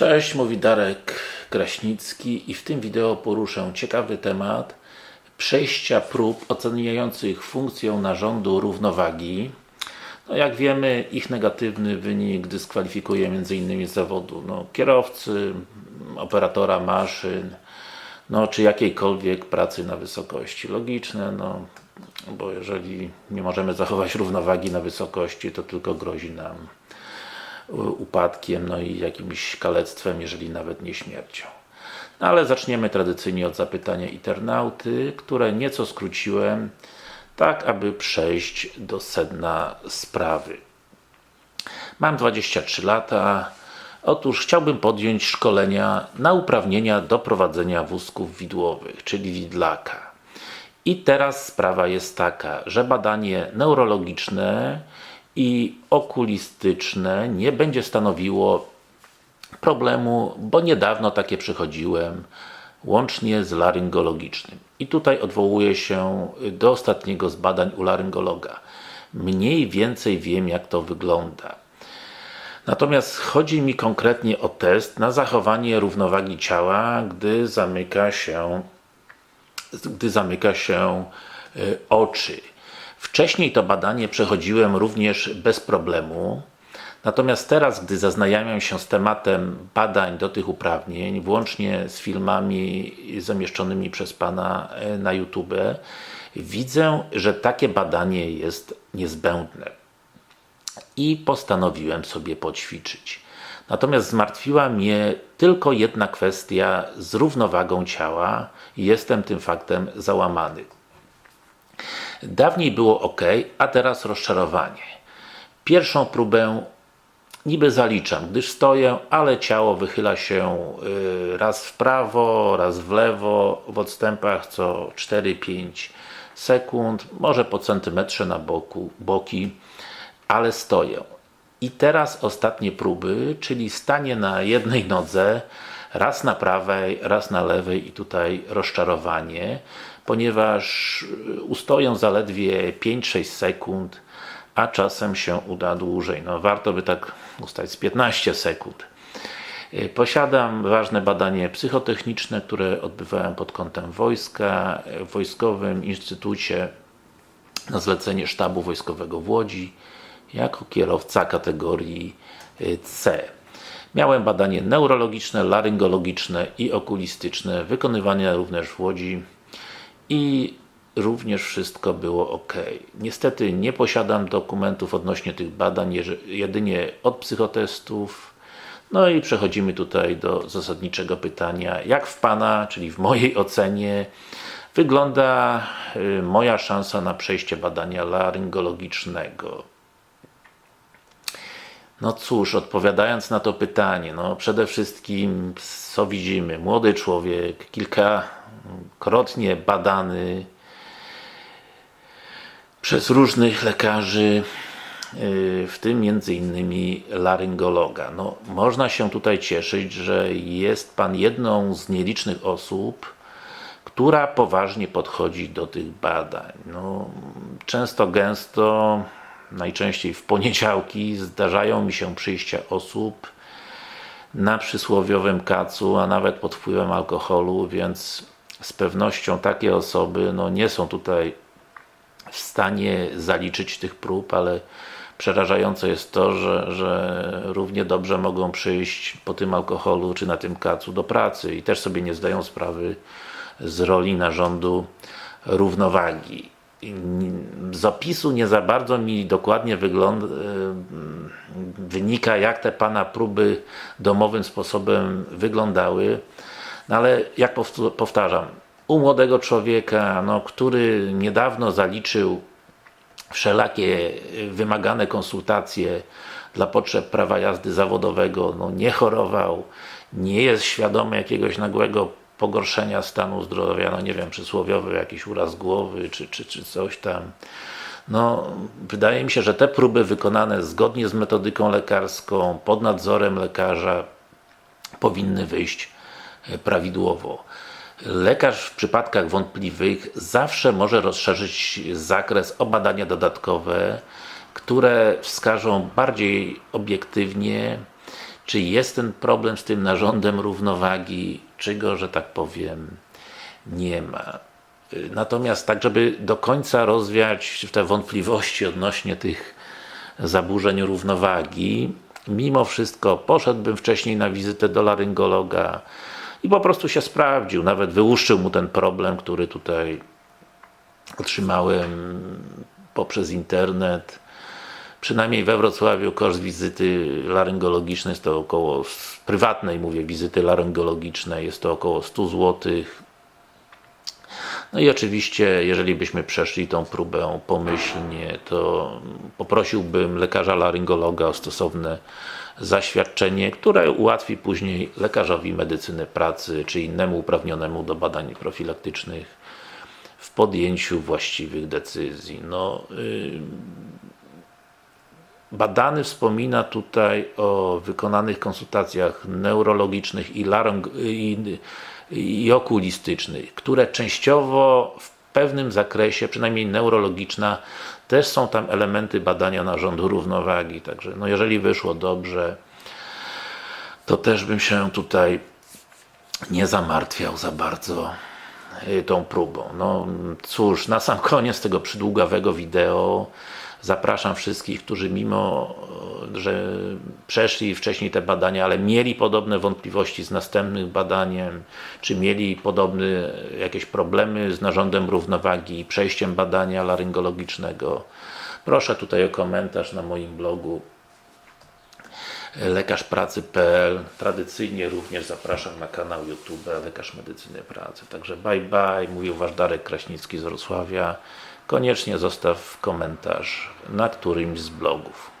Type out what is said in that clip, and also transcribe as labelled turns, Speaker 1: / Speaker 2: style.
Speaker 1: Cześć, mówi Darek Kraśnicki i w tym wideo poruszę ciekawy temat przejścia prób oceniających funkcję narządu równowagi. No jak wiemy, ich negatywny wynik dyskwalifikuje m.in. zawodu no, kierowcy, operatora maszyn, no, czy jakiejkolwiek pracy na wysokości. Logiczne, no, bo jeżeli nie możemy zachować równowagi na wysokości, to tylko grozi nam upadkiem, no i jakimś kalectwem, jeżeli nawet nie śmiercią. No ale zaczniemy tradycyjnie od zapytania internauty, które nieco skróciłem, tak aby przejść do sedna sprawy. Mam 23 lata. Otóż chciałbym podjąć szkolenia na uprawnienia do prowadzenia wózków widłowych, czyli widlaka. I teraz sprawa jest taka, że badanie neurologiczne i okulistyczne nie będzie stanowiło problemu, bo niedawno takie przychodziłem, łącznie z laryngologicznym. I tutaj odwołuję się do ostatniego z badań u laryngologa. Mniej więcej wiem, jak to wygląda. Natomiast chodzi mi konkretnie o test na zachowanie równowagi ciała, gdy zamyka się, gdy zamyka się y, oczy. Wcześniej to badanie przechodziłem również bez problemu. Natomiast teraz, gdy zaznajamiam się z tematem badań do tych uprawnień, włącznie z filmami zamieszczonymi przez Pana e, na YouTube, widzę, że takie badanie jest niezbędne. I postanowiłem sobie poćwiczyć. Natomiast zmartwiła mnie tylko jedna kwestia z równowagą ciała i jestem tym faktem załamany. Dawniej było ok, a teraz rozczarowanie. Pierwszą próbę niby zaliczam, gdyż stoję, ale ciało wychyla się y, raz w prawo, raz w lewo, w odstępach co 4-5 sekund, może po centymetrze na boku, boki, ale stoję. I teraz ostatnie próby, czyli stanie na jednej nodze, raz na prawej, raz na lewej i tutaj rozczarowanie, ponieważ ustoją zaledwie 5-6 sekund, a czasem się uda dłużej. No warto by tak ustać z 15 sekund. Posiadam ważne badanie psychotechniczne, które odbywałem pod kątem wojska, w Wojskowym Instytucie na zlecenie Sztabu Wojskowego w Łodzi jako kierowca kategorii C. Miałem badanie neurologiczne, laryngologiczne i okulistyczne, wykonywane również w Łodzi i również wszystko było ok. Niestety nie posiadam dokumentów odnośnie tych badań, jedynie od psychotestów. No i przechodzimy tutaj do zasadniczego pytania, jak w Pana, czyli w mojej ocenie, wygląda y, moja szansa na przejście badania laryngologicznego. No cóż, odpowiadając na to pytanie, no przede wszystkim co widzimy? Młody człowiek, kilkakrotnie badany przez różnych lekarzy, y, w tym między innymi laryngologa. No, można się tutaj cieszyć, że jest Pan jedną z nielicznych osób, która poważnie podchodzi do tych badań. No, często, gęsto najczęściej w poniedziałki zdarzają mi się przyjścia osób na przysłowiowym kacu, a nawet pod wpływem alkoholu, więc z pewnością takie osoby no, nie są tutaj w stanie zaliczyć tych prób, ale przerażające jest to, że, że równie dobrze mogą przyjść po tym alkoholu czy na tym kacu do pracy i też sobie nie zdają sprawy z roli narządu równowagi. Z opisu nie za bardzo mi dokładnie wynika jak te Pana próby domowym sposobem wyglądały, ale jak powtarzam, u młodego człowieka, no, który niedawno zaliczył wszelakie wymagane konsultacje dla potrzeb prawa jazdy zawodowego, no, nie chorował, nie jest świadomy jakiegoś nagłego pogorszenia stanu zdrowia, no nie wiem, przysłowiowy jakiś uraz głowy, czy, czy, czy coś tam. No, wydaje mi się, że te próby wykonane zgodnie z metodyką lekarską, pod nadzorem lekarza, powinny wyjść e, prawidłowo. Lekarz w przypadkach wątpliwych zawsze może rozszerzyć zakres o badania dodatkowe, które wskażą bardziej obiektywnie czy jest ten problem z tym narządem równowagi, czy go, że tak powiem, nie ma. Natomiast tak, żeby do końca rozwiać te wątpliwości odnośnie tych zaburzeń równowagi, mimo wszystko poszedłbym wcześniej na wizytę do laryngologa i po prostu się sprawdził, nawet wyłuszczył mu ten problem, który tutaj otrzymałem poprzez internet. Przynajmniej we Wrocławiu koszt wizyty laryngologicznej jest to około, prywatnej mówię, wizyty laryngologicznej jest to około 100 zł. No i oczywiście, jeżeli byśmy przeszli tą próbę pomyślnie, to poprosiłbym lekarza laryngologa o stosowne zaświadczenie, które ułatwi później lekarzowi medycyny pracy, czy innemu uprawnionemu do badań profilaktycznych w podjęciu właściwych decyzji. No, y, Badany wspomina tutaj o wykonanych konsultacjach neurologicznych i, laryng- i, i okulistycznych, które częściowo w pewnym zakresie, przynajmniej neurologiczna, też są tam elementy badania narządu równowagi. Także no jeżeli wyszło dobrze, to też bym się tutaj nie zamartwiał za bardzo tą próbą. No cóż, na sam koniec tego przydługawego wideo zapraszam wszystkich, którzy mimo, y, że przeszli wcześniej te badania, ale mieli podobne wątpliwości z następnym badaniem, czy mieli podobne jakieś problemy z narządem równowagi i przejściem badania laryngologicznego, proszę tutaj o komentarz na moim blogu lekarzpracy.pl Tradycyjnie również zapraszam na kanał YouTube Lekarz Medycyny Pracy. Także bye bye, mówił Wasz Darek Kraśnicki z Wrocławia. Koniecznie zostaw komentarz na którymś z blogów.